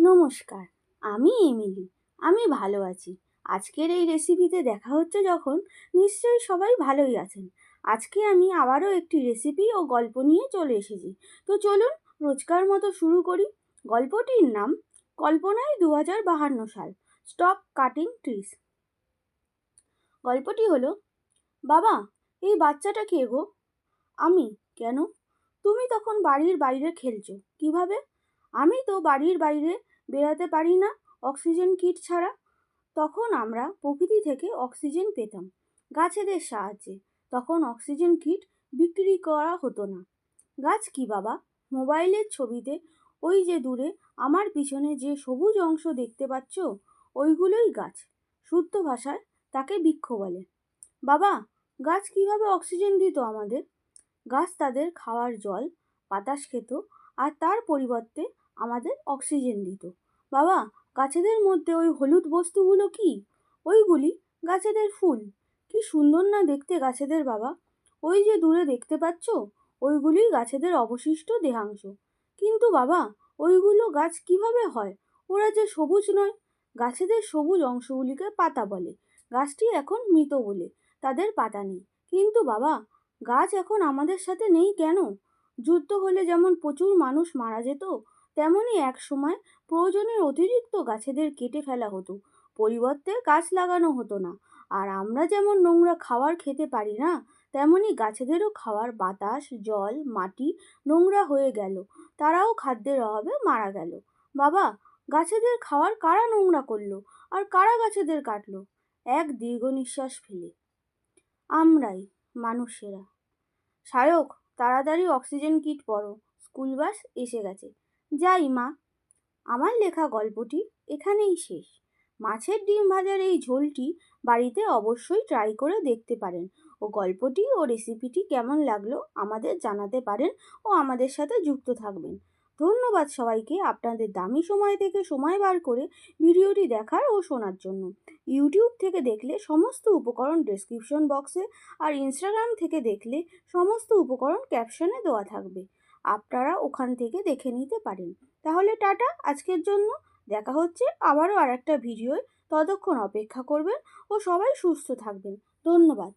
নমস্কার, আমি এমিলি, আমি ভালো আছি। আজকের এই রেসিপিতে দেখা হচ্ছে যখন নিশ্চয়ই সবাই ভালোই আছেন। আজকে আমি আবারও একটি রেসিপি ও গল্প নিয়ে চলে এসেছি। তো চলুন রোজকার মতো শুরু করি। গল্পটির নাম, কল্পনায় দু হাজার বাহান্ন সাল স্টপ কাটিং ট্রিস গল্পটি হলো, বাবা, এই বাচ্চাটা কে গো? আমি, কেন? তুমি তখন বাড়ির বাইরে খেলছো, কীভাবে? আমি তো বাড়ির বাইরে বেরাতে পারি না অক্সিজেন কিট ছাড়া। তখন আমরা প্রকৃতি থেকে অক্সিজেন পেতাম গাছেদের সাহায্যে। তখন অক্সিজেন কিট বিক্রি করা হতো না। গাছ কি বাবা? মোবাইলের ছবিতে ওই যে দূরে আমার পিছনে যে সবুজ অংশ দেখতে পাচ্ছ, ওইগুলোই গাছ। শুদ্ধ ভাষায় তাকে বৃক্ষ বলে। বাবা, গাছ কীভাবে অক্সিজেন দিত আমাদের? গাছ তাদের খাওয়ার জল, বাতাস খেত আর তার পরিবর্তে আমাদের অক্সিজেন দিত। বাবা, গাছেদের মধ্যে ওই হলুদ বস্তুগুলো কি? ওইগুলি গাছেদের ফুল। কি সুন্দর না দেখতে গাছেদের, বাবা? ওই যে দূরে দেখতে পাচ্ছ, ওইগুলি গাছেদের অবশিষ্ট দেহাংশ। কিন্তু বাবা, ওইগুলো গাছ কীভাবে হয়? ওরা যে সবুজ নয়। গাছেদের সবুজ অংশগুলিকে পাতা বলে। গাছটি এখন মৃত বলে। তাদের পাতা নেই। কিন্তু বাবা, গাছ এখন আমাদের সাথে নেই কেন? যুদ্ধ হলে যেমন প্রচুর মানুষ মারা যেত তেমনই এক সময় প্রয়োজনের অতিরিক্ত গাছেদের কেটে ফেলা হতো। পরিবর্তে গাছ লাগানো হতো না। আর আমরা যেমন নোংরা খাবার খেতে পারি না, তেমনি গাছেদেরও খাওয়ার বাতাস, জল, মাটি নোংরা হয়ে গেল। তারাও খাদ্যের অভাবে মারা গেল। বাবা, গাছেদের খাওয়ার কারা নোংরা করল? আর কারা গাছেদের কাটলো? এক দীর্ঘ নিঃশ্বাস ফেলে। আমরাই, মানুষেরা। সায়ক তাড়াতাড়ি অক্সিজেন কিট পরো। স্কুল বাস এসে গেছে। যাই, মা। আমার লেখা গল্পটি এখানেই শেষ। মাছের ডিম ভাজার এই ঝোলটি বাড়িতে অবশ্যই ট্রাই করে দেখতে পারেন ও গল্পটি ও রেসিপিটি কেমন লাগল আমাদের জানাতে পারেন ও আমাদের সাথে যুক্ত থাকবেন। ধন্যবাদ সবাইকে আপনাদের দামি সময় থেকে সময় বার করে ভিডিওটি দেখার ও শোনার জন্য। ইউটিউব থেকে দেখলে সমস্ত উপকরণ ডেসক্রিপশন বক্সে আর ইনস্টাগ্রাম থেকে দেখলে সমস্ত উপকরণ ক্যাপশনে দেওয়া থাকবে। আপনারা ওখান থেকে দেখে নিতে পারেন। তাহলে টাটা, আজকের জন্য। দেখা হচ্ছে আবারও আর একটা ভিডিওয়। ততক্ষণ অপেক্ষা করবেন ও সবাই সুস্থ থাকবেন। ধন্যবাদ।